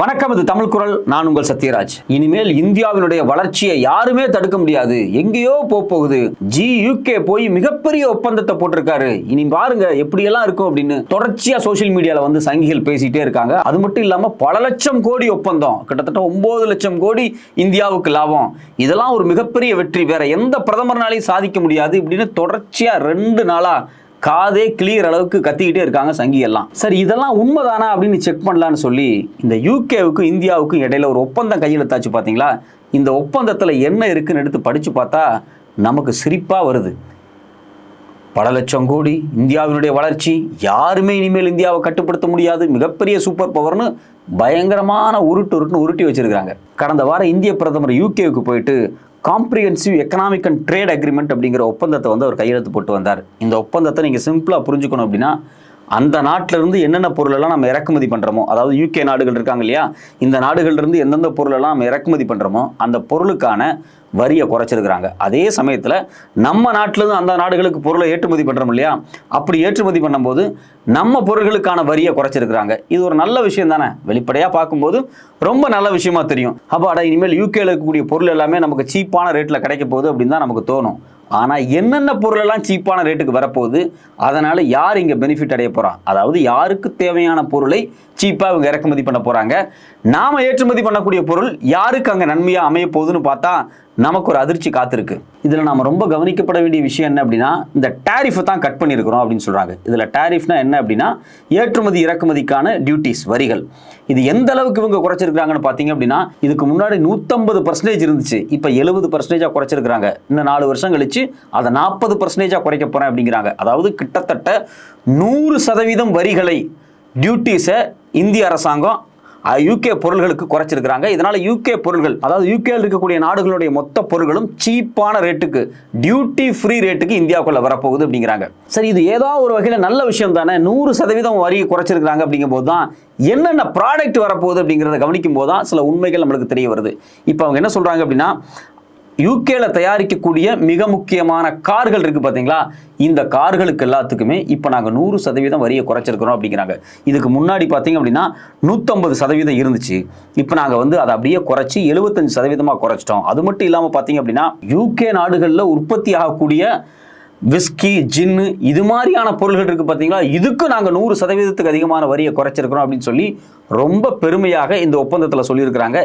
வணக்கம் இது தமிழ் குரல். நான் உங்கள் சத்யராஜ். இனிமேல் இந்தியாவினுடைய வளர்ச்சியை யாருமே தடுக்க முடியாது. எங்கேயோ போகுது ஜி யூகே போய் மிகப்பெரிய ஒப்பந்தத்தை போட்டிருக்காரு. இனி பாருங்க எப்படியெல்லாம் இருக்கும் அப்படின்னு தொடர்ச்சியா சோஷியல் மீடியால வந்து சங்கிகள் பேசிட்டே இருக்காங்க. அது மட்டும் இல்லாம பல லட்சம் கோடி ஒப்பந்தம் கிட்டத்தட்ட ஒன்பது லட்சம் கோடி இந்தியாவுக்கு லாபம். இதெல்லாம் ஒரு மிகப்பெரிய வெற்றி. வேற எந்த பிரதமர்னாலையும் சாதிக்க முடியாது. இப்படின்னு தொடர்ச்சியா ரெண்டு நாளா காதே கிளியர் அளவுக்கு கத்திக்கிட்டே இருக்காங்க சங்கி எல்லாம் சரி இதெல்லாம் உண்மைதானா அப்படின்னு செக் பண்ணலான்னு சொல்லி இந்த யூகேவுக்கும் இந்தியாவுக்கும் இடையில ஒரு ஒப்பந்தம் கையெழுத்தாச்சு பார்த்தீங்களா இந்த ஒப்பந்தத்தில் என்ன இருக்குன்னு எடுத்து படித்து பார்த்தா நமக்கு சிரிப்பாக வருது. பல லட்சம் கோடி இந்தியாவினுடைய வளர்ச்சி யாருமே இனிமேல் இந்தியாவை கட்டுப்படுத்த முடியாது. மிகப்பெரிய சூப்பர் பவர்னு பயங்கரமான உருட்டு உருட்டுன்னு உருட்டி வச்சிருக்கிறாங்க. கடந்த வாரம் இந்திய பிரதமர் யூகேவுக்கு போயிட்டு comprehensive economic and trade agreement அப்படிங்கிற ஒப்பந்தத்தை வந்து அவர் கையெழுத்து போட்டு வந்தார். இந்த ஒப்பந்தத்தை நீங்கள் சிம்பிளாக புரிஞ்சுக்கணும் அப்படின்னா அந்த நாட்டில இருந்து என்னென்ன பொருளெல்லாம் நம்ம இறக்குமதி பண்ணுறோமோ அதாவது யூகே நாடுகள் இருக்காங்க இல்லையா? இந்த நாடுகள்ல இருந்து எந்தெந்த பொருளெல்லாம் நம்ம இறக்குமதி பண்ணுறோமோ அந்த பொருளுக்கான வரியை குறைச்சிருக்கிறாங்க. அதே சமயத்தில் நம்ம நாட்டிலேருந்து அந்த நாடுகளுக்கு பொருளை ஏற்றுமதி பண்ணுறோம் இல்லையா? அப்படி ஏற்றுமதி பண்ணும்போது நம்ம பொருள்களுக்கான வரியை குறைச்சிருக்கிறாங்க. இது ஒரு நல்ல விஷயம் தானே? வெளிப்படையாக பார்க்கும்போது ரொம்ப நல்ல விஷயமா தெரியும். அப்போ அட இனிமேல் யூகேல இருக்கக்கூடிய பொருள் எல்லாமே நமக்கு சீப்பான ரேட்டில் கிடைக்க போகுது அப்படின்னு தான் நமக்கு தோணும். ஆனால் என்னென்ன பொருளெல்லாம் சீப்பான ரேட்டுக்கு வரப்போகுது அதனால் யார் இங்கே பெனிஃபிட் அடைய போகிறான் அதாவது யாருக்கு தேவையான பொருளை சீப்பாக இவங்க இறக்குமதி பண்ண போகிறாங்க நாம் ஏற்றுமதி பண்ணக்கூடிய பொருள் யாருக்கு அங்கே நன்மையாக அமைய போகுதுன்னு பார்த்தா நமக்கு ஒரு அதிர்ச்சி காத்திருக்கு. இதில் நாம் ரொம்ப கவனிக்கப்பட வேண்டிய விஷயம் என்ன அப்படின்னா இந்த டேரிஃபை தான் கட் பண்ணியிருக்கிறோம் அப்படின்னு சொல்கிறாங்க இதில் டேரிஃப்னா என்ன அப்படின்னா ஏற்றுமதி இறக்குமதிக்கான டியூட்டிஸ் வரிகள். இது எந்த அளவுக்கு இவங்க குறைச்சிருக்காங்கன்னு பார்த்தீங்க அப்படின்னா இதுக்கு முன்னாடி நூற்றம்பது பர்சன்டேஜ் இருந்துச்சு. இப்போ எழுபது பர்சன்டேஜாக குறைச்சிருக்கிறாங்க. இன்னும் நாலு வருஷம் கழிச்சு அதை நாற்பது பர்சன்டேஜாக குறைக்க போகிறேன் அப்படிங்கிறாங்க. அதாவது கிட்டத்தட்ட நூறு சதவீதம் வரிகளை டியூட்டிஸை இந்திய அரசாங்கம் யூகே பொருள்களுக்கு குறைச்சிருக்கிறாங்க. இதனால யூகே பொருள்கள் அதாவது யூகேல இருக்கக்கூடிய நாடுகளுடைய மொத்த பொருள்களும் சீப்பான ரேட்டுக்கு டியூட்டி ஃப்ரீ ரேட்டுக்கு இந்தியாவுக்குள்ள வரப்போகுது அப்படிங்கிறாங்க. சரி இது ஏதோ ஒரு வகையில் நல்ல விஷயம் தானே? நூறு சதவீதம் வரி குறைச்சிருக்கிறாங்க அப்படிங்கும் போது தான் என்னென்ன ப்ராடக்ட் வரப்போகுது அப்படிங்கிறத கவனிக்கும் போது தான் சில உண்மைகள் நம்மளுக்கு தெரிய வருது. இப்போ அவங்க என்ன சொல்றாங்க அப்படின்னா யூகேல தயாரிக்கக்கூடிய மிக முக்கியமான கார்கள் இருக்கு பார்த்தீங்களா இந்த கார்களுக்கு எல்லாத்துக்குமே இப்போ நாங்கள் நூறு சதவீதம் வரியை குறைச்சிருக்கிறோம் அப்படிங்கிறாங்க. இதுக்கு முன்னாடி பார்த்தீங்க அப்படின்னா நூற்றம்பது சதவீதம் இருந்துச்சு. இப்போ நாங்கள் வந்து அதை அப்படியே குறைச்சி எழுபத்தஞ்சு சதவீதமாக குறைச்சிட்டோம். அது மட்டும் இல்லாமல் பார்த்தீங்க அப்படின்னா யூகே நாடுகளில் உற்பத்தி ஆகக்கூடிய விஸ்கி ஜின்னு இது மாதிரியான பொருள்கள் இருக்குது பார்த்தீங்களா இதுக்கு நாங்கள் நூறு சதவீதத்துக்கு அதிகமான வரியை குறைச்சிருக்கிறோம் அப்படின்னு சொல்லி ரொம்ப பெருமையாக இந்த ஒப்பந்தத்தில் சொல்லியிருக்கிறாங்க.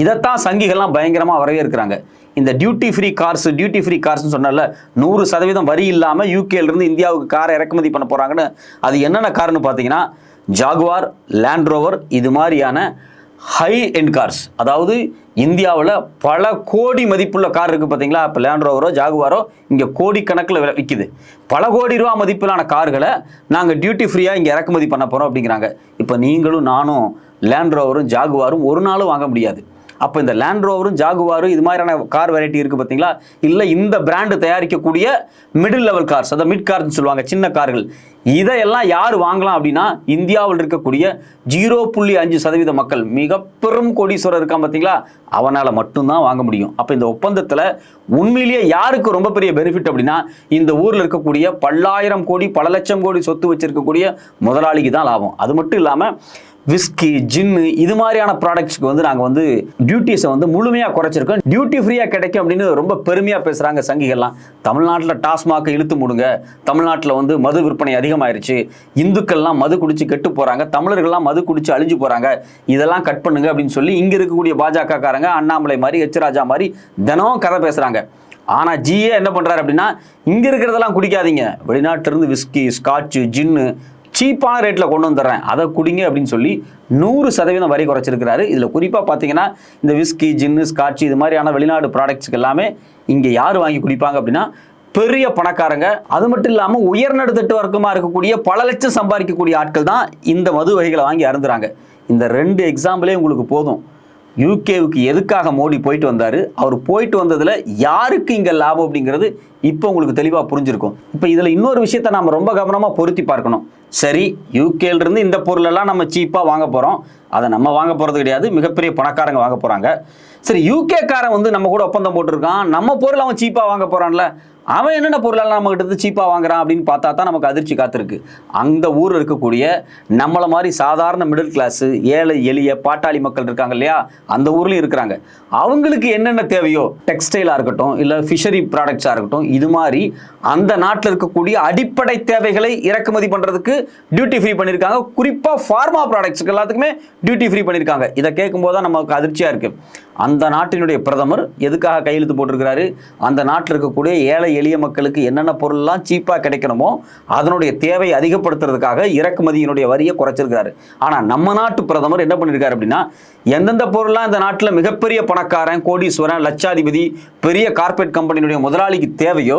இதைத்தான் சங்கிகள்லாம் பயங்கரமாக வரவேற்கிறாங்க. இந்த duty free cars duty free கார்ஸ்னு சொன்னால நூறு சதவீதம் வரி இல்லாமல் யூகேலேருந்து இந்தியாவுக்கு காரை இறக்குமதி பண்ண போகிறாங்கன்னு அது என்னென்ன கார்னு பார்த்தீங்கன்னா ஜாகுவார் லேண்ட் ரோவர் இது மாதிரியான ஹை எண்ட் கார்ஸ் அதாவது இந்தியாவில் பல கோடி மதிப்புள்ள கார் இருக்குது பார்த்தீங்களா இப்போ லேண்ட் ரோவரோ ஜாகுவாரோ இங்கே கோடி கணக்கில் விற்கிது பல கோடி ரூபா மதிப்பிலான கார்களை நாங்கள் டியூட்டி ஃப்ரீயாக இங்கே இறக்குமதி பண்ண போகிறோம் அப்படிங்கிறாங்க. இப்போ நீங்களும் நானும் லேண்ட் ரோவரும் ஜாகுவாரும் ஒரு நாளும் வாங்க முடியாது. அப்போ இந்த லேண்ட் ரோவரும் ஜாகுவாரும் இது மாதிரியான கார் வெரைட்டி இருக்குது பார்த்தீங்களா இல்லை இந்த பிராண்டு தயாரிக்கக்கூடிய மிடில் லெவல் கார்ஸ் அதாவது மிட் கார்னு சொல்லுவாங்க சின்ன கார்கள் இதையெல்லாம் யார் வாங்கலாம் அப்படின்னா இந்தியாவில் இருக்கக்கூடிய ஜீரோ புள்ளி அஞ்சு சதவீத மக்கள் மிக பெரும் கோடீஸ்வரர் இருக்கான் பார்த்தீங்களா அவனால் மட்டும்தான் வாங்க முடியும். அப்போ இந்த ஒப்பந்தத்தில் உண்மையிலேயே யாருக்கு ரொம்ப பெரிய பெனிஃபிட் அப்படின்னா இந்த ஊரில் இருக்கக்கூடிய பல்லாயிரம் கோடி பல லட்சம் கோடி சொத்து வச்சிருக்கக்கூடிய முதலாளிக்கு தான் லாபம். அது மட்டும் இல்லாமல் விஸ்கி ஜின்னு இது மாதிரியான ப்ராடக்ட்ஸ்க்கு வந்து நாங்கள் வந்து டியூட்டிஸை வந்து முழுமையாக குறைச்சிருக்கோம். டியூட்டி ஃப்ரீயாக கிடைக்கும் அப்படின்னு ரொம்ப பெருமையாக பேசுகிறாங்க சங்கிகள்லாம். தமிழ்நாட்டில் டாஸ்மாக் இழுத்து முடுங்க. தமிழ்நாட்டில் வந்து மது விற்பனை அதிகமாயிருச்சு. இந்துக்கள்லாம் மது குடிச்சு கெட்டு போகிறாங்க தமிழர்கள்லாம் மது குடிச்சு அழிஞ்சு போகிறாங்க இதெல்லாம் கட் பண்ணுங்க அப்படின்னு சொல்லி இங்கே இருக்கக்கூடிய பாஜக காரங்க அண்ணாமலை மாதிரி எச் ராஜா மாதிரி தினமும் கதை பேசுகிறாங்க ஆனால் ஜிஏ என்ன பண்ணுறாரு அப்படின்னா இங்கே இருக்கிறதெல்லாம் குடிக்காதீங்க. வெளிநாட்டிலிருந்து விஸ்கி ஸ்காட்சு ஜின்னு சீப்பான ரேட்டில் கொண்டு வந்துடுறேன். அதை குடிங்க அப்படின்னு சொல்லி நூறு சதவீதம் வரி குறைச்சிருக்கிறாரு. இதில் குறிப்பாக பார்த்தீங்கன்னா இந்த விஸ்கி ஜின்னு ஸ்காட்சி இது மாதிரியான வெளிநாடு ப்ராடக்ட்ஸ்க்கு எல்லாமே இங்கே யார் வாங்கி குடிப்பாங்க அப்படின்னா பெரிய பணக்காரங்க. அது மட்டும் இல்லாமல் உயர்நடுத்தட்டு வர்க்கமாக இருக்கக்கூடிய பல லட்சம் சம்பாதிக்கக்கூடிய ஆட்கள் தான் இந்த மது வகைகளை வாங்கி அருந்துறாங்க. இந்த ரெண்டு எக்ஸாம்பிளே உங்களுக்கு போதும். யூகேவுக்கு எதுக்காக மோடி போயிட்டு வந்தார்? அவர் போயிட்டு வந்ததில் யாருக்கு இங்கே லாபம் அப்படிங்கிறது இப்போ உங்களுக்கு தெளிவாக புரிஞ்சிருக்கும். இப்போ இதில் இன்னொரு விஷயத்த நம்ம ரொம்ப கவனமாக பொருத்தி பார்க்கணும். சரி யூகேலேருந்து இந்த பொருளெல்லாம் நம்ம சீப்பாக வாங்க போகிறோம் அதை நம்ம வாங்க போகிறது கிடையாது. மிகப்பெரிய பணக்காரங்க வாங்க போகிறாங்க சரி யூகேக்காரன் வந்து நம்ம கூட ஒப்பந்தம் போட்டிருக்கான். நம்ம பொருள் அவன் சீப்பாக வாங்க போகிறான்ல அவன் என்னென்ன பொருளெல்லாம் நம்ம கிட்ட சீப்பாக வாங்குறான் அப்படின்னு பார்த்தா தான் நமக்கு அதிர்ச்சி காத்திருக்கு. அந்த ஊரில் இருக்கக்கூடிய நம்மளை மாதிரி சாதாரண மிடில் கிளாஸு ஏழை எளிய பாட்டாளி மக்கள் இருக்காங்க இல்லையா? அந்த ஊர்லேயும் இருக்கிறாங்க. அவங்களுக்கு என்னென்ன தேவையோ டெக்ஸ்டைலாக இருக்கட்டும் இல்லை ஃபிஷரி ப்ராடக்ட்ஸாக இருக்கட்டும் இது மாதிரி அந்த நாட்டில் இருக்கக்கூடிய அடிப்படை தேவைகளை இறக்குமதி பண்ணுறதுக்கு டியூட்டி ஃப்ரீ பண்ணியிருக்காங்க. குறிப்பாக ஃபார்மா ப்ராடக்ட்ஸ்க்கு எல்லாத்துக்குமே டியூட்டி ஃப்ரீ பண்ணியிருக்காங்க. இதை கேட்கும்போது தான் நமக்கு அதிர்ச்சியாக இருக்குது அந்த நாட்டினுடைய பிரதமர் எதுக்காக கையெழுத்து போட்டிருக்கிறாரு? அந்த நாட்டில் இருக்கக்கூடிய ஏழை எளிய மக்களுக்கு என்னென்ன பொருள்லாம் சீப்பாக கிடைக்கணுமோ அதனுடைய தேவை அதிகப்படுத்துறதுக்காக இறக்குமதியினுடைய வரியை குறைச்சிருக்காரு ஆனால் நம்ம நாட்டு பிரதமர் என்ன பண்ணியிருக்காரு அப்படின்னா எந்தெந்த பொருள்லாம் இந்த நாட்டில் மிகப்பெரிய பணக்காரன் கோடீஸ்வரன் லட்சாதிபதி பெரிய கார்ப்பரேட் கம்பெனியினுடைய முதலாளிக்கு தேவையோ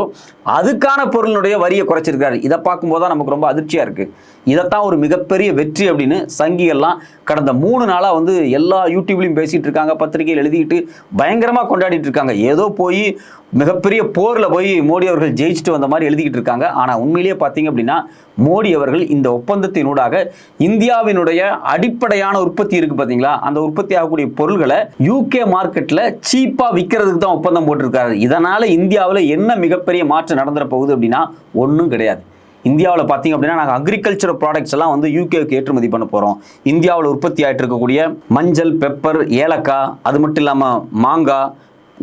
அதுக்கான பொருளினுடைய வரியை குறைச்சிருக்காரு இதை பார்க்கும்போது தான் நமக்கு ரொம்ப அதிர்ச்சியாக இருக்குது இதைத்தான் ஒரு மிகப்பெரிய வெற்றி அப்படின்னு சங்கிகள்லாம் கடந்த மூணு நாளாக வந்து எல்லா யூடியூப்லையும் பேசிகிட்டு இருக்காங்க பத்திரிகையில் எழுதிக்கிட்டு பயங்கரமாக கொண்டாடிட்டு இருக்காங்க. ஏதோ போய் மிகப்பெரிய போரில் போய் மோடி அவர்கள் ஜெயிச்சுட்டு வந்த மாதிரி எழுதிக்கிட்டு இருக்காங்க. ஆனால் உண்மையிலேயே பார்த்தீங்க அப்படின்னா மோடி அவர்கள் இந்த ஒப்பந்தத்தினூடாக இந்தியாவினுடைய அடிப்படையான உற்பத்தி இருக்குது பார்த்தீங்களா அந்த உற்பத்தி ஆகக்கூடிய பொருள்களை யூகே மார்க்கெட்டில் சீப்பாக விற்கிறதுக்கு தான் ஒப்பந்தம் போட்டிருக்காரு. இதனால் இந்தியாவில் என்ன மிகப்பெரிய மாற்றம் நடந்துட போகுது அப்படின்னா ஒன்றும் கிடையாது. இந்தியாவில் பார்த்தீங்க அப்படின்னா நாங்கள் அக்ரிகல்ச்சர் ப்ராடக்ட்ஸ் எல்லாம் வந்து யூகேக்கு ஏற்றுமதி பண்ண போகிறோம் இந்தியாவில் உற்பத்தி ஆகிட்டு இருக்கக்கூடிய மஞ்சள் பெப்பர் ஏலக்காய் அது மட்டும் இல்லாமல் மாங்காய்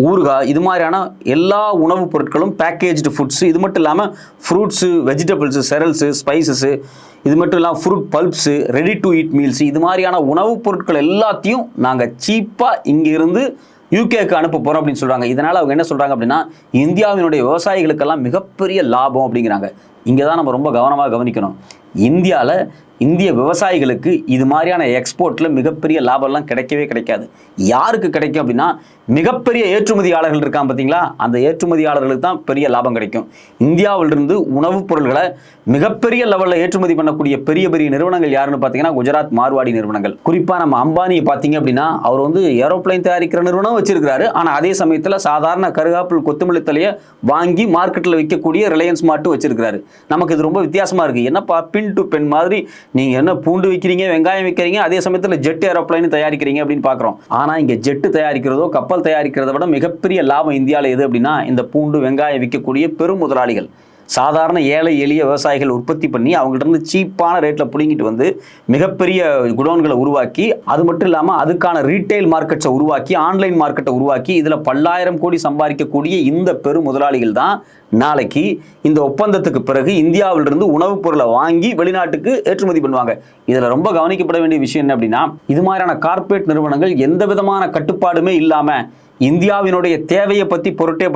ஊறுகாய் இது மாதிரியான எல்லா உணவுப் பொருட்களும் பேக்கேஜ்டு ஃபுட்ஸு இது மட்டும் இல்லாமல் ஃப்ரூட்ஸு வெஜிடபிள்ஸு செரல்ஸு ஸ்பைசஸு இது மட்டும் இல்லாமல் fruit pulps ready to eat meals இது மாதிரியான உணவுப் பொருட்கள் எல்லாத்தையும் நாங்கள் சீப்பாக இங்கேருந்து யூகேக்கு அனுப்ப போகிறோம் அப்படின்னு சொல்கிறாங்க இதனால் அவங்க என்ன சொல்கிறாங்க அப்படின்னா இந்தியாவினுடைய விவசாயிகளுக்கெல்லாம் மிகப்பெரிய லாபம் அப்படிங்கிறாங்க. இங்கே தான் நம்ம ரொம்ப கவனமாக கவனிக்கணும். இந்தியாவில் இந்திய விவசாயிகளுக்கு இது மாதிரியான எக்ஸ்போர்ட்டில் மிகப்பெரிய லாபம்லாம் கிடைக்கவே கிடைக்காது. யாருக்கு கிடைக்கும் அப்படின்னா மிகப்பெரிய ஏற்றுமதியாளர்கள் இருக்கான் பார்த்தீங்களா? அந்த ஏற்றுமதியாளர்களுக்கு தான் பெரிய லாபம் கிடைக்கும். இந்தியாவிலிருந்து உணவுப் பொருள்களை மிகப்பெரிய லெவலில் ஏற்றுமதி பண்ணக்கூடிய பெரிய பெரிய நிறுவனங்கள் யாருன்னு பார்த்தீங்கன்னா குஜராத் மார்வாடி நிறுவனங்கள். குறிப்பாக நம்ம அம்பானியை பார்த்தீங்க அப்படின்னா அவர் வந்து ஏரோப்ளைன் தயாரிக்கிற நிறுவனம் வச்சிருக்கிறாரு. ஆனால் அதே சமயத்தில் சாதாரண கருகாப்பில் கொத்தமல்லி தலையை வாங்கி மார்க்கெட்டில் விற்கக்கூடிய ரிலையன்ஸ் மாட்டு வச்சிருக்கிறாரு. நமக்கு இது ரொம்ப வித்தியாசமாக இருக்குது என்னப்பா பின் டு பென் மாதிரி நீங்கள் என்ன பூண்டு விற்கிறீங்க வெங்காயம் விற்கிறீங்க அதே சமயத்தில் ஜெட் ஏரோப்ளைன் தயாரிக்கிறீங்க அப்படின்னு பார்க்குறோம் ஆனால் இங்கே ஜெட்டு தயாரிக்கிறதோ கப்பல் தயாரிக்கிறத விட மிகப்பெரிய லாபம் இந்தியாவில் எது அப்படின்னா இந்த பூண்டு வெங்காயம் விற்கக்கூடிய பெரும் முதலாளிகள். சாதாரண ஏழை எளிய விவசாயிகள் உற்பத்தி பண்ணி அவங்கள்ட்ட இருந்து சீப்பான ரேட்டில் பிடுங்கிட்டு வந்து மிகப்பெரிய குடோன்களை உருவாக்கி அது மட்டும் இல்லாமல் அதுக்கான ரீட்டைல் மார்க்கெட்ஸை உருவாக்கி ஆன்லைன் மார்க்கெட்டை உருவாக்கி இதில் பல்லாயிரம் கோடி சம்பாதிக்கக்கூடிய இந்த பெரும் முதலாளிகள் தான் நாளைக்கு இந்த ஒப்பந்தத்துக்கு பிறகு இந்தியாவிலிருந்து உணவுப் பொருளை வாங்கி வெளிநாட்டுக்கு ஏற்றுமதி பண்ணுவாங்க. இதில் ரொம்ப கவனிக்கப்பட வேண்டிய விஷயம் என்ன அப்படின்னா இது மாதிரியான கார்ப்பரேட் நிறுவனங்கள் எந்த விதமான கட்டுப்பாடுமே இல்லாமல் இந்தியாவினுடைய தேவையை பற்றி பொருட்டே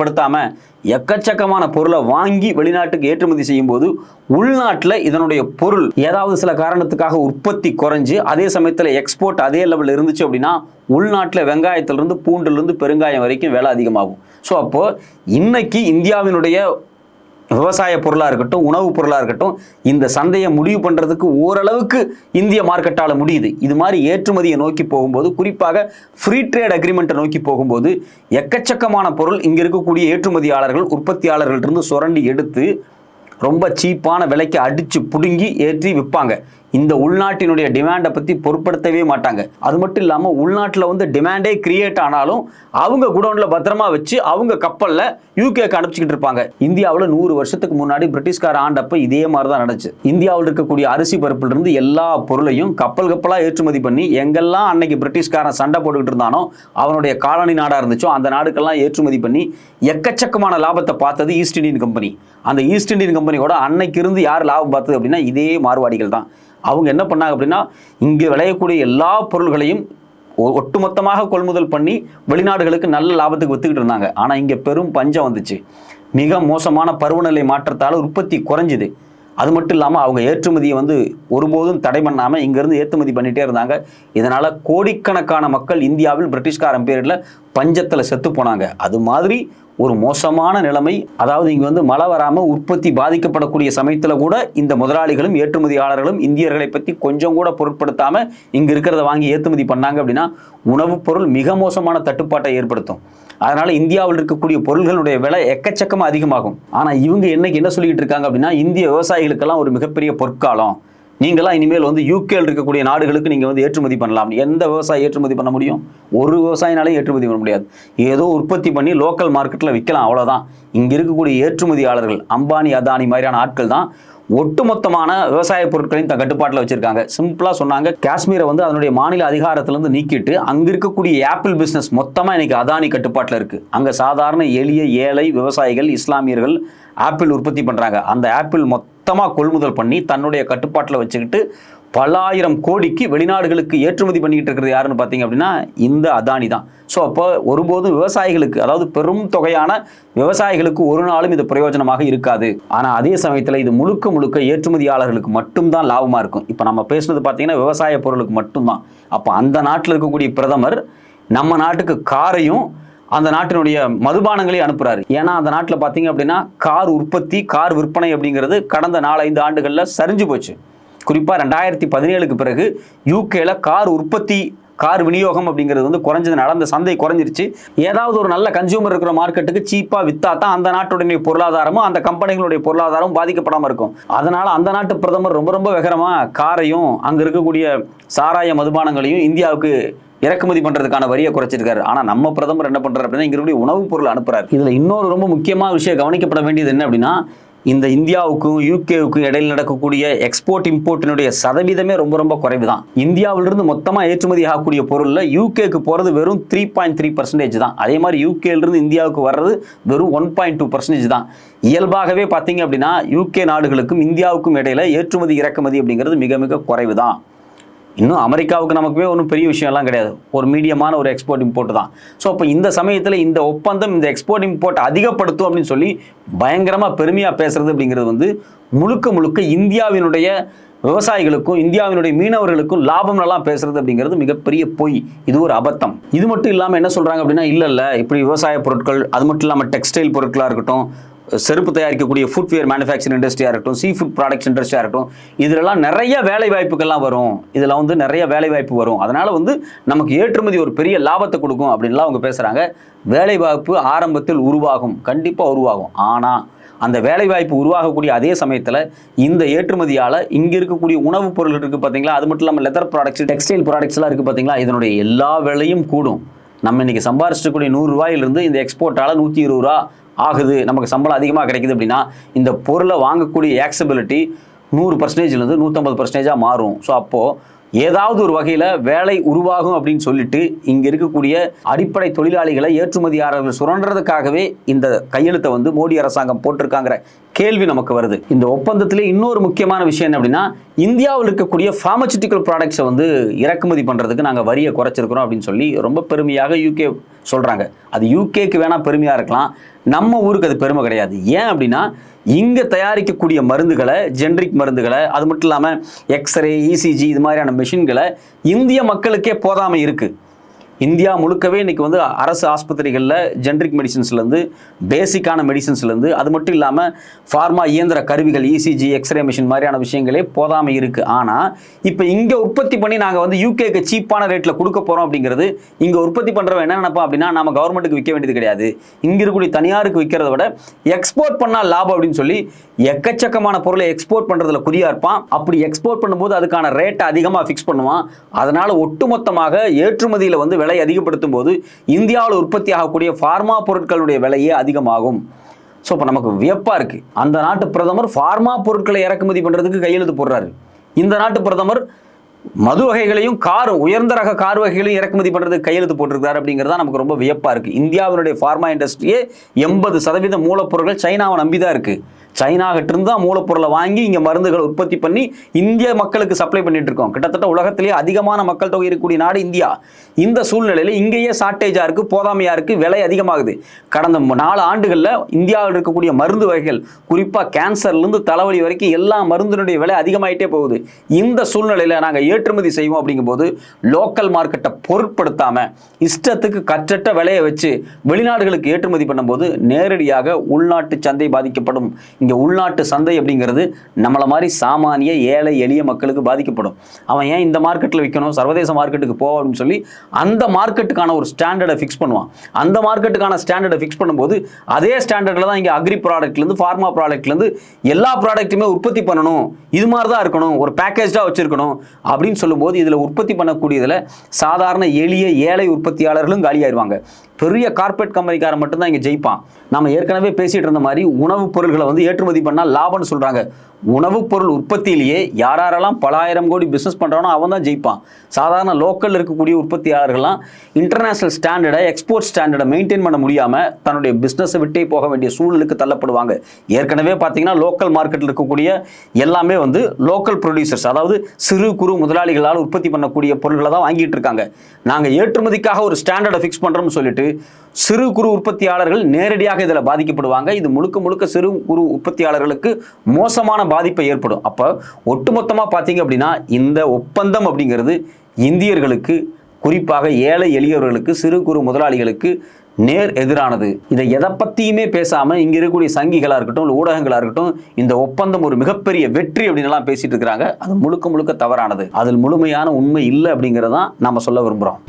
எக்கச்சக்கமான பொருளை வாங்கி வெளிநாட்டுக்கு ஏற்றுமதி செய்யும்போது உள்நாட்டில் இதனுடைய பொருள் ஏதாவது சில காரணத்துக்காக உற்பத்தி குறைஞ்சு அதே சமயத்தில் எக்ஸ்போர்ட் அதே லெவலில் இருந்துச்சு அப்படின்னா உள்நாட்டில் வெங்காயத்திலிருந்து பூண்டிலிருந்து பெருங்காயம் வரைக்கும் விலை அதிகமாகும். ஸோ அப்போது இன்னைக்கு இந்தியாவினுடைய விவசாய பொருளாக இருக்கட்டும் உணவுப் பொருளாக இருக்கட்டும் இந்த சந்தையை முடிவு பண்ணுறதுக்கு ஓரளவுக்கு இந்திய மார்க்கெட்டால் முடியுது. இது மாதிரி ஏற்றுமதியை நோக்கி போகும்போது குறிப்பாக ஃப்ரீ ட்ரேட் அக்ரிமெண்ட்டை நோக்கி போகும்போது எக்கச்சக்கமான பொருள் இங்கே இருக்கக்கூடிய ஏற்றுமதியாளர்கள் உற்பத்தியாளர்கள்ட்டிருந்து சுரண்டி எடுத்து ரொம்ப சீப்பான விலைக்கு அடித்து பிடுங்கி ஏற்றி விற்பாங்க. இந்த உள்நாட்டினுடைய டிமாண்டை பற்றி பொருட்படுத்தவே மாட்டாங்க. அது மட்டும் இல்லாமல் உள்நாட்டில் வந்து டிமாண்டே கிரியேட் ஆனாலும் அவங்க குடோனில் பத்திரமா வச்சு அவங்க கப்பலில் யூகேக்கு அனுப்பிச்சிக்கிட்டு இருப்பாங்க. இந்தியாவில் நூறு வருஷத்துக்கு முன்னாடி பிரிட்டிஷ்கார ஆண்டப்ப இதே மாதிரி தான் நடந்துச்சு. இந்தியாவில் இருக்கக்கூடிய அரிசி பருப்பிலிருந்து எல்லா பொருளையும் கப்பல் கப்பலாக ஏற்றுமதி பண்ணி எங்கெல்லாம் அன்னைக்கு பிரிட்டிஷ்காரன் சண்டை போட்டுக்கிட்டு இருந்தானோ அவனுடைய காலனி நாடாக இருந்துச்சோ அந்த நாடுக்கெல்லாம் ஏற்றுமதி பண்ணி எக்கச்சக்கமான லாபத்தை பார்த்தது ஈஸ்ட் இந்தியன் கம்பெனி அந்த ஈஸ்ட் இந்தியன் கம்பெனியோட அன்னைக்கு இருந்து யார் லாபம் பார்த்தது அப்படின்னா இதே மார்வாடிகள் தான். அவங்க என்ன பண்ணாங்க அப்படின்னா இங்கே விளையக்கூடிய எல்லா பொருள்களையும் ஒ- ஒட்டுமொத்தமாக கொள்முதல் பண்ணி வெளிநாடுகளுக்கு நல்ல லாபத்துக்கு வித்துக்கிட்டு இருந்தாங்க. ஆனால் இங்கே பெரும் பஞ்சம் வந்துச்சு. மிக மோசமான பருவநிலை மாற்றத்தால் உற்பத்தி குறைஞ்சிது. அது மட்டும் இல்லாமல் அவங்க ஏற்றுமதியை வந்து ஒருபோதும் தடை பண்ணாமல் இங்கேருந்து ஏற்றுமதி பண்ணிகிட்டே இருந்தாங்க. இதனால் கோடிக்கணக்கான மக்கள் இந்தியாவில் பிரிட்டிஷ்காரன் பேரில் பஞ்சத்தில் செத்து போனாங்க. அது மாதிரி ஒரு மோசமான நிலைமை அதாவது இங்கே வந்து மழை வராமல் உற்பத்தி பாதிக்கப்படக்கூடிய சமயத்தில் கூட இந்த முதலாளிகளும் ஏற்றுமதியாளர்களும் இந்தியர்களை பற்றி கொஞ்சம் கூட பொருட்படுத்தாமல் இங்கே இருக்கிறத வாங்கி ஏற்றுமதி பண்ணாங்க அப்படின்னா உணவுப் பொருள் மிக மோசமான தட்டுப்பாட்டை ஏற்படுத்தும். அதனால் இந்தியாவில் இருக்கக்கூடிய பொருள்களுடைய விலை எக்கச்சக்கமாக அதிகமாகும். ஆனால் இவங்க என்னைக்கு என்ன சொல்லிக்கிட்டு இருக்காங்க அப்படின்னா இந்திய விவசாயிகளுக்கெல்லாம் ஒரு மிகப்பெரிய பொற்காலம். நீங்களாம் இனிமேல் வந்து யூகேல் இருக்கக்கூடிய நாடுகளுக்கு நீங்கள் வந்து ஏற்றுமதி பண்ணலாம். எந்த விவசாயி ஏற்றுமதி பண்ண முடியும்? ஒரு விவசாயினாலையும் ஏற்றுமதி பண்ண முடியாது. ஏதோ உற்பத்தி பண்ணி லோக்கல் மார்க்கெட்டில் விற்கலாம் அவ்வளோதான் இங்கே இருக்கக்கூடிய ஏற்றுமதியாளர்கள் அம்பானி அதானி மாதிரியான ஆட்கள் தான் ஒட்டுமொத்தமான விவசாய பொருட்களையும் தன் கட்டுப்பாட்டில் வச்சிருக்காங்க. சிம்பிளாக சொன்னாங்க. காஷ்மீரை வந்து அதனுடைய மாநில அதிகாரத்திலேருந்து நீக்கிட்டு அங்கே இருக்கக்கூடிய ஆப்பிள் பிஸ்னஸ் மொத்தமாக இன்னைக்கு அதானி கட்டுப்பாட்டில் இருக்குது அங்கே சாதாரண எளிய ஏழை விவசாயிகள் இஸ்லாமியர்கள் ஆப்பிள் உற்பத்தி பண்ணுறாங்க அந்த ஆப்பிள் மொத்தமாக கொள்முதல் பண்ணி தன்னுடைய கட்டுப்பாட்டில் வச்சுக்கிட்டு பல்லாயிரம் கோடிக்கு வெளிநாடுகளுக்கு ஏற்றுமதி பண்ணிக்கிட்டு இருக்கிறது யாருன்னு பார்த்தீங்க அப்படின்னா இந்த அதானி தான். ஸோ அப்போ ஒருபோதும் விவசாயிகளுக்கு அதாவது பெரும் தொகையான விவசாயிகளுக்கு ஒரு நாளும் இது பிரயோஜனமாக இருக்காது. ஆனால் அதே சமயத்தில் இது முழுக்க முழுக்க ஏற்றுமதியாளர்களுக்கு மட்டும்தான் லாபமாக இருக்கும். இப்போ நம்ம பேசுனது பார்த்தீங்கன்னா விவசாய பொருளுக்கு மட்டும்தான். அப்போ அந்த நாட்டில் இருக்கக்கூடிய பிரதமர் நம்ம நாட்டுக்கு காரையும் அந்த நாட்டினுடைய மதுபானங்களையும் அனுப்புறாரு. ஏன்னா அந்த நாட்டில் பார்த்தீங்க அப்படின்னா கார் உற்பத்தி கார் விற்பனை அப்படிங்கிறது கடந்த நாலஞ்சு ஆண்டுகளில் சரிஞ்சு போச்சு. குறிப்பாக ரெண்டாயிரத்தி பதினேழுக்கு பிறகு யூகேல கார் உற்பத்தி கார் விநியோகம் அப்படிங்கிறது வந்து குறைஞ்சதுனால அந்த சந்தை குறைஞ்சிருச்சு. ஏதாவது ஒரு நல்ல கன்சியூமர் இருக்கிற மார்க்கெட்டுக்கு சீப்பாக வித்தா தான் அந்த நாட்டுடைய பொருளாதாரமும் அந்த கம்பெனிகளுடைய பொருளாதாரமும் பாதிக்கப்படாமல் இருக்கும். அதனால் அந்த நாட்டு பிரதமர் ரொம்ப ரொம்ப வேகமாக காரையும் அங்கே இருக்கக்கூடிய சாராய மதுபானங்களையும் இந்தியாவுக்கு இறக்குமதி பண்ணுறதுக்கான வரியை குறைச்சிருக்காரு. ஆனால் நம்ம பிரதமர் என்ன பண்ணுறாரு அப்படின்னா இங்கே உணவுப் பொருள் அனுப்புறாரு. இதில் இன்னொரு ரொம்ப முக்கியமான விஷயம் கவனிக்கப்பட வேண்டியது என்ன அப்படின்னா இந்த இந்தியாவுக்கும் யூகேவுக்கும் இடையில் நடக்கக்கூடிய எக்ஸ்போர்ட் இம்போர்ட்டினுடைய சதவீதமே ரொம்ப ரொம்ப குறைவு தான் இந்தியாவிலிருந்து மொத்தமாக ஏற்றுமதி ஆகக்கூடிய பொருளில் யூகேக்கு போகிறது வெறும் த்ரீ பாயிண்ட் த்ரீ பர்சன்டேஜ் தான். அதே மாதிரி யூகேலேருந்து இந்தியாவுக்கு வர்றது வெறும் ஒன் பாயிண்ட் டூ பர்சன்டேஜ் தான். இயல்பாகவே பார்த்தீங்க அப்படின்னா யூகே நாடுகளுக்கும் இந்தியாவுக்கும் இடையில ஏற்றுமதி இறக்குமதி அப்படிங்கிறது மிக மிக குறைவு தான் இன்னும் அமெரிக்காவுக்கு நமக்குமே ஒன்றும் பெரிய விஷயம்லாம் கிடையாது. ஒரு மீடியமான ஒரு எக்ஸ்போர்ட் இம்போர்ட் தான். ஸோ அப்போ இந்த சமயத்தில் இந்த ஒப்பந்தம் இந்த எக்ஸ்போர்ட் இம்போர்ட் அதிகப்படுத்தும் அப்படின்னு சொல்லி பயங்கரமாக பெருமையாக பேசுறது அப்படிங்கிறது வந்து முழுக்க முழுக்க இந்தியாவினுடைய விவசாயிகளுக்கும் இந்தியாவினுடைய மீனவர்களுக்கும் லாபம் நல்லா பேசுறது அப்படிங்கிறது மிகப்பெரிய பொய். இது ஒரு அபத்தம். இது மட்டும் இல்லாமல் என்ன சொல்கிறாங்க அப்படின்னா இல்லை இல்லை இப்படி விவசாய பொருட்கள் அது மட்டும் இல்லாமல் டெக்ஸ்டைல் பொருட்களாக இருக்கட்டும் செருப்பு தயாரிக்கக்கூடிய ஃபுட்வேர் மேனுஃபேக்சரிங் இண்டஸ்ட்ரியாக இருக்கட்டும் சீ ஃபுட் ப்ராடக்ட்ஸ் இண்டஸ்ட்ரியாக இருக்கட்டும் இதிலெல்லாம் நிறைய வேலை வாய்ப்புகள்லாம் வரும். இதில் வந்து நிறைய வேலை வாய்ப்பு வரும். அதனால் வந்து நமக்கு ஏற்றுமதி ஒரு பெரிய லாபத்தை கொடுக்கும் அப்படின்லாம் அவங்க பேசுகிறாங்க வேலை வாய்ப்பு ஆரம்பத்தில் உருவாகும் கண்டிப்பாக உருவாகும். ஆனால் அந்த வேலைவாய்ப்பு உருவாகக்கூடிய அதே சமயத்தில் இந்த ஏற்றுமதியால் இங்கே இருக்கக்கூடிய உணவுப் பொருள் இருக்குது பார்த்தீங்களா அது மட்டும் இல்லாமல் லெதர் ப்ராடக்ட்ஸ் டெக்ஸ்டைல் ப்ராடக்ட்ஸ்லாம் இருக்குது பார்த்தீங்களா இதனுடைய எல்லா விலையும் கூடும். நம்ம இன்னைக்கு சம்பாரிச்சிருக்கக்கூடிய நூறுரூவாயிலிருந்து இந்த எக்ஸ்போர்ட்டால் நூற்றி இருபது ரூபா ஆகுது நமக்கு சம்பளம் அதிகமாக கிடைக்குது அப்படின்னா இந்த பொருளை வாங்கக்கூடிய ஆக்சபிலிட்டி நூறு பர்சன்டேஜ்லேருந்து நூற்றம்பது பர்சன்டேஜாக மாறும். ஸோ அப்போது ஏதாவது ஒரு வகையில் வேலை உருவாகும் அப்படின்னு சொல்லிட்டு இங்கே இருக்கக்கூடிய அடிப்படை தொழிலாளிகளை ஏற்றுமதியாளர்கள் சுரண்டுறதுக்காகவே இந்த கையெழுத்தை வந்து மோடி அரசாங்கம் போட்டிருக்காங்கிற கேள்வி நமக்கு வருது. இந்த ஒப்பந்தத்திலே இன்னொரு முக்கியமான விஷயம் என்ன அப்படின்னா இந்தியாவில் இருக்கக்கூடிய ஃபார்மசூட்டிக்கல் ப்ராடக்ட்ஸை வந்து இறக்குமதி பண்ணுறதுக்கு நாங்கள் வரியை குறைச்சிருக்கிறோம் அப்படின்னு சொல்லி ரொம்ப பெருமையாக யூகே சொல்கிறாங்க அது யூகேக்கு வேணால் பெருமையாக இருக்கலாம். நம்ம ஊருக்கு அது பெருமை கிடையாது. ஏன் அப்படின்னா இங்கே தயாரிக்கக்கூடிய மருந்துகளை ஜென்ரிக் மருந்துகளை அது மட்டும் இல்லாமல் எக்ஸ்ரே இசிஜி இது மாதிரியான மிஷின்களை இந்திய மக்களுக்கே போதாமல் இருக்குது இந்தியா முழுக்கவே இன்னைக்கு வந்து அரசு ஆஸ்பத்திரிகளில் ஜென்ரிக் மெடிசின்ஸ்லேருந்து பேசிக்கான மெடிசன்ஸ்லேருந்து அது மட்டும் இல்லாமல் ஃபார்மா இயந்திர கருவிகள் இசிஜி எக்ஸ்ரே மிஷின் மாதிரியான விஷயங்களே போதாமல் இருக்குது ஆனால் இப்போ இங்கே உற்பத்தி பண்ணி நாங்கள் வந்து யூகேக்கு சீப்பான ரேட்டில் கொடுக்க போகிறோம் அப்படிங்கிறது இங்கே உற்பத்தி பண்ணுறவன் என்ன நினைப்பான் அப்படின்னா நம்ம கவர்மெண்ட்டுக்கு விற்க வேண்டியது கிடையாது. இங்கே இருக்கக்கூடிய தனியாருக்கு விற்கிறத விட எக்ஸ்போர்ட் பண்ணால் லாபம் அப்படின்னு சொல்லி எக்கச்சக்கமான பொருளை எக்ஸ்போர்ட் பண்ணுறதுல குறியாக இருப்பான். அப்படி எக்ஸ்போர்ட் பண்ணும்போது அதுக்கான ரேட்டை அதிகமாக ஃபிக்ஸ் பண்ணுவான். அதனால் ஒட்டுமொத்தமாக ஏற்றுமதியில் வந்து விலை அதிகப்படுத்தும் போது இந்தியாவில் உற்பத்தி ஆகக்கூடிய ஃபார்மா பொருட்களுடைய விலையே அதிகமாகும். ஸோ இப்போ நமக்கு வியப்பாக இருக்குது அந்த நாட்டு பிரதமர் ஃபார்மா பொருட்களை இறக்குமதி பண்ணுறதுக்கு கையெழுத்து போடுறாரு. இந்த நாட்டு பிரதமர் மது வகைகளையும் கார் உயர்ந்த ரக கார் வகைகளையும் இறக்குமதி பண்ணுறதுக்கு கையெழுத்து போட்டிருக்காரு அப்படிங்கிறது தான் நமக்கு ரொம்ப வியப்பாக இருக்குது இந்தியாவினுடைய ஃபார்மா இண்டஸ்ட்ரியே எண்பது சதவீத மூலப்பொருட்கள் சைனாவை நம்பி தான் இருக்குது சைனா இருந்தால் தான் மூலப்பொருளை வாங்கி இங்கே மருந்துகள் உற்பத்தி பண்ணி இந்திய மக்களுக்கு சப்ளை பண்ணிட்டு இருக்கோம். கிட்டத்தட்ட உலகத்திலேயே அதிகமான மக்கள் தொகை இருக்கக்கூடிய நாடு இந்தியா. இந்த சூழ்நிலையில் இங்கேயே ஷார்ட்டேஜாக இருக்குது போதாமையாக இருக்குது விலை அதிகமாகுது. கடந்த நாலு ஆண்டுகளில் இந்தியாவில் இருக்கக்கூடிய மருந்து வகைகள் குறிப்பாக கேன்சர்லேருந்து தலைவலி வரைக்கும் எல்லா மருந்தினுடைய விலை அதிகமாயிட்டே போகுது. இந்த சூழ்நிலையில் நாங்கள் ஏற்றுமதி செய்வோம் அப்படிங்கும்போது லோக்கல் மார்க்கெட்டை பொருட்படுத்தாமல் இஷ்டத்துக்கு கற்றட்ட விலையை வச்சு வெளிநாடுகளுக்கு ஏற்றுமதி பண்ணும்போது நேரடியாக உள்நாட்டு சந்தை பாதிக்கப்படும் இங்கே உள்நாட்டு சந்தை அப்படிங்கிறது நம்மளை மாதிரி சாமானிய ஏழை எளிய மக்களுக்கு பாதிக்கப்படும். அவன் ஏன் இந்த மார்க்கெட்டில் விற்கணும் சர்வதேச மார்க்கெட்டுக்கு போ அப்படின்னு சொல்லி அந்த மார்க்கெட்டுக்கான ஒரு ஸ்டாண்டர்டை ஃபிக்ஸ் பண்ணுவான். அந்த மார்க்கெட்டுக்கான ஸ்டாண்டர்டை ஃபிக்ஸ் பண்ணும்போது அதே ஸ்டாண்டர்டில் தான் இங்கே அக்ரி ப்ராடக்ட்லேருந்து ஃபார்மா ப்ராடக்ட்லேருந்து எல்லா ப்ராடக்ட்டுமே உற்பத்தி பண்ணணும். இது மாதிரி தான் இருக்கணும். ஒரு பேக்கேஜாக வச்சுருக்கணும் அப்படின்னு சொல்லும்போது இதில் உற்பத்தி பண்ணக்கூடியதில் சாதாரண எளிய ஏழை உற்பத்தியாளர்களும் காலியாயிருவாங்க. பெரிய கார்பரேட் கம்பெனிக்காரன் மட்டும்தான் இங்கே ஜெயிப்பான். நம்ம ஏற்கனவே பேசிட்டு இருந்த மாதிரி உணவுப் பொருட்களை வந்து ஏற்றுமதி பண்ணால் லாபம்னு சொல்கிறாங்க உணவுப் பொருள் உற்பத்தியிலேயே யார் யாரெல்லாம் பல ஆயிரம் கோடி பிஸ்னஸ் பண்ணுறானோ அவன் தான் ஜெயிப்பான். சாதாரண லோக்கலில் இருக்கக்கூடிய உற்பத்தியாளர்கள்லாம் இன்டர்நேஷ்னல் ஸ்டாண்டர்டை எக்ஸ்போர்ட் ஸ்டாண்டர்டை மெயின்டைன் பண்ண முடியாமல் தன்னுடைய பிஸ்னஸை விட்டே போக வேண்டிய சூழலுக்கு தள்ளப்படுவாங்க. ஏற்கனவே பார்த்தீங்கன்னா லோக்கல் மார்க்கெட்டில் இருக்கக்கூடிய எல்லாமே வந்து லோக்கல் ப்ரொடியூசர்ஸ் அதாவது சிறு குறு முதலாளிகளால் உற்பத்தி பண்ணக்கூடிய பொருள்களை தான் வாங்கிட்டு இருக்காங்க. நாங்கள் ஏற்றுமதிக்காக ஒரு ஸ்டாண்டர்டை ஃபிக்ஸ் பண்ணுறோம்னு சொல்லிட்டு சிறு குறு உற்பத்தியாளர்கள் நேரடியாக இதில் பாதிக்கப்படுவாங்க. இது முழுக்க முழுக்க சிறு குறு உற்பத்தியாளர்களுக்கு மோசமான பாதிப்பை ஏற்படும். அப்போ ஒட்டுமொத்தமாக பார்த்தீங்க அப்படின்னா இந்த ஒப்பந்தம் அப்படிங்கிறது இந்தியர்களுக்கு குறிப்பாக ஏழை எளியவர்களுக்கு சிறு குறு முதலாளிகளுக்கு நேர் எதிரானது. இதை எதை பற்றியுமே பேசாமல் இங்கே இருக்கக்கூடிய சங்கிகளாக இருக்கட்டும் இல்லை ஊடகங்களாக இருக்கட்டும் இந்த ஒப்பந்தம் ஒரு மிகப்பெரிய வெற்றி அப்படின்னு எல்லாம் இருக்கிறாங்க. அது முழுக்க முழுக்க தவறானது. அதில் முழுமையான உண்மை இல்லை அப்படிங்கிறதான் நம்ம சொல்ல விரும்புகிறோம்